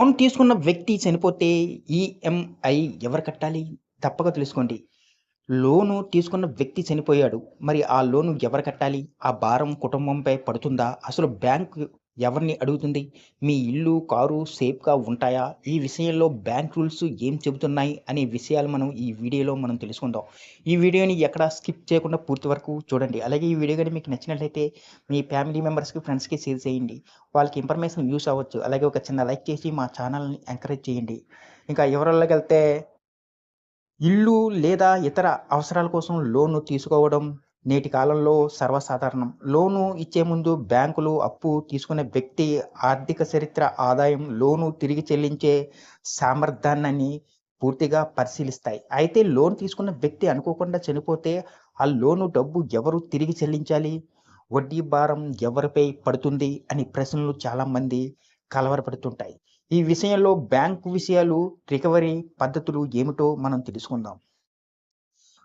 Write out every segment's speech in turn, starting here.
Loan తీసుకున్న వ్యక్తి చనిపోతే ఈఎంఐ ఎవరు కట్టాలి? తప్పక తెలుసుకోండి. లోను తీసుకున్న వ్యక్తి చనిపోయాడు. మరి ఆ లోను ఎవరు కట్టాలి? ఆ భారం కుటుంబంపై పడుతుందా? అసలు బ్యాంకు ఎవరిని అడుగుతుంది? మీ ఇల్లు, కారు సేఫ్‌గా ఉంటాయా? ఈ విషయంలో బ్యాంక్ రూల్స్ ఏం చెబుతున్నాయి? అనే విషయాలు మనం ఈ వీడియోలో మనం తెలుసుకుందాం. ఈ వీడియోని ఎక్కడ స్కిప్ చేయకుండా పూర్తి వరకు చూడండి. అలాగే ఈ వీడియో కానీ మీకు నచ్చినట్లయితే మీ ఫ్యామిలీ మెంబర్స్‌కి, ఫ్రెండ్స్‌కి షేర్ చేయండి. వాళ్ళకి ఇన్ఫర్మేషన్ యూజ్ అవ్వచ్చు. అలాగే ఒక చిన్న లైక్ చేసి మా ఛానల్‌ని ఎంకరేజ్ చేయండి. ఇంకా వివరాల్లోకెళ్తే ఇల్లు లేదా ఇతర అవసరాల కోసం లోను తీసుకోవడం నేటి కాలంలో సర్వసాధారణం. లోను ఇచ్చే ముందు బ్యాంకులు అప్పు తీసుకునే వ్యక్తి ఆర్థిక చరిత్ర, ఆదాయం, లోను తిరిగి చెల్లించే సామర్థ్యాన్ని పూర్తిగా పరిశీలిస్తాయి. అయితే లోన్ తీసుకున్న వ్యక్తి అనుకోకుండా చనిపోతే ఆ లోను డబ్బు ఎవరు తిరిగి చెల్లించాలి? వడ్డీ భారం ఎవరిపై పడుతుంది? అని ప్రశ్నలు చాలామంది కలవరపడుతుంటాయి ఈ విషయంలో బ్యాంకు విషయాలు, రికవరీ పద్ధతులు ఏమిటో మనం తెలుసుకుందాం.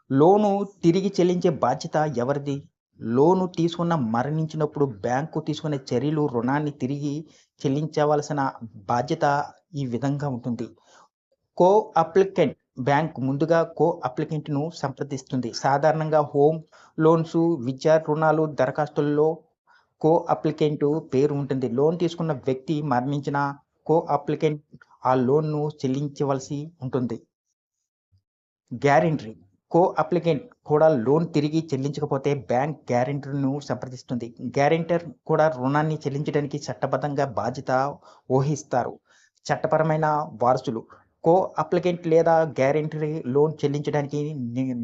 లోను తిరిగి చెల్లించే బాధ్యత ఎవరిది? లోను తీసుకున్న మరణించినప్పుడు బ్యాంకు తీసుకునే చర్యలు రుణాన్ని తిరిగి చెల్లించవలసిన బాధ్యత ఈ విధంగా ఉంటుంది. కో అప్లికెంట్ బ్యాంక్ ముందుగా కో అప్లికెంట్‌ను సంప్రదిస్తుంది. సాధారణంగా హోమ్ లోన్స్, విద్యా రుణాలు దరఖాస్తుల్లో కో అప్లికెంట్ పేరు ఉంటుంది. లోన్ తీసుకున్న వ్యక్తి మరణించిన కో అప్లికెంట్ ఆ లోన్‌ను చెల్లించవలసి ఉంటుంది. గ్యారంటీ కో అప్లికెంట్ కూడా లోన్ తిరిగి చెల్లించకపోతే బ్యాంక్ గ్యారెంటర్ను సంప్రదిస్తుంది. గ్యారంటర్ కూడా రుణాన్ని చెల్లించడానికి చట్టబద్ధంగా బాధ్యత ఊహిస్తారు చట్టపరమైన వారసులు కో అప్లికెంట్ లేదా గ్యారెంటీ లోన్ చెల్లించడానికి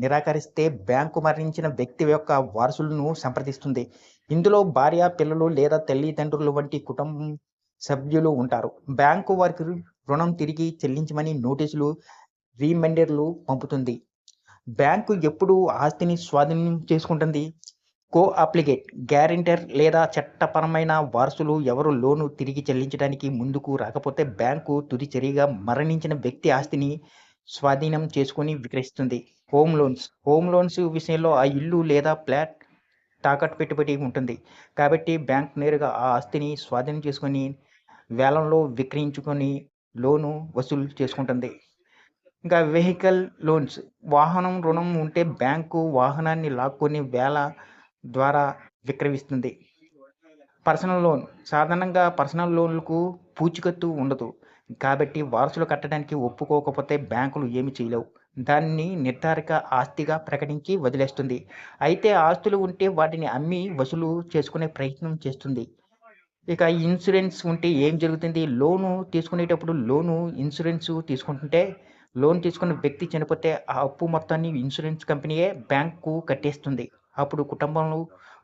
నిరాకరిస్తే బ్యాంకు మరణించిన వ్యక్తి యొక్క వారసులను సంప్రదిస్తుంది. ఇందులో భార్య, పిల్లలు లేదా తల్లిదండ్రులు వంటి కుటుంబ సభ్యులు ఉంటారు. బ్యాంకు వారికి రుణం తిరిగి చెల్లించమని నోటీసులు, రిమైండర్లు పంపుతుంది. బ్యాంకు ఎప్పుడు ఆస్తిని స్వాధీనం చేసుకుంటుంది? కో అప్లికేట్ గ్యారంటర్ లేదా చట్టపరమైన వారసులు ఎవరు లోను తిరిగి చెల్లించడానికి ముందుకు రాకపోతే బ్యాంకు తుది చర్యగా మరణించిన వ్యక్తి ఆస్తిని స్వాధీనం చేసుకొని విక్రయిస్తుంది. హోమ్ లోన్స్ హోమ్ లోన్స్ విషయంలో ఆ ఇల్లు లేదా ఫ్లాట్ తాకట్టు పెట్టుబడి ఉంటుంది. కాబట్టి బ్యాంక్ నేరుగా ఆ ఆస్తిని స్వాధీనం చేసుకొని వేలంలో విక్రయించుకొని లోను వసూలు చేసుకుంటుంది. ఇంకా వెహికల్ లోన్స్ వాహనం రుణం ఉంటే బ్యాంకు వాహనాన్ని లాక్కొని వేల ద్వారా విక్రయిస్తుంది. పర్సనల్ లోన్ సాధారణంగా పర్సనల్ లోన్‌లకు పూచీకత్తు ఉండదు. కాబట్టి వారసులు కట్టడానికి ఒప్పుకోకపోతే బ్యాంకులు ఏమి చేయలేవు. దాన్ని నిర్ధారక ఆస్తిగా ప్రకటించి వదిలేస్తుంది. అయితే ఆస్తులు ఉంటే వాటిని అమ్మి వసూలు చేసుకునే ప్రయత్నం చేస్తుంది. ఇక ఇన్సూరెన్స్ ఉంటే ఏం జరుగుతుంది? లోను తీసుకునేటప్పుడు లోను ఇన్సూరెన్స్ తీసుకుంటుంటే లోన్ తీసుకున్న వ్యక్తి చనిపోతే ఆ అప్పు మొత్తాన్ని ఇన్సూరెన్స్ కంపెనీయే బ్యాంకు కట్టేస్తుంది. అప్పుడు కుటుంబంలో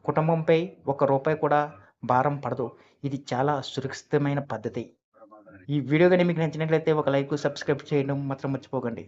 కుటుంబంపై ఒక రూపాయి కూడా భారం పడదు. ఇది చాలా సురక్షితమైన పద్ధతి. ఈ వీడియో కానీ మీకు నచ్చినట్లయితే ఒక లైక్, సబ్స్క్రైబ్ చేయడం మాత్రం మర్చిపోకండి.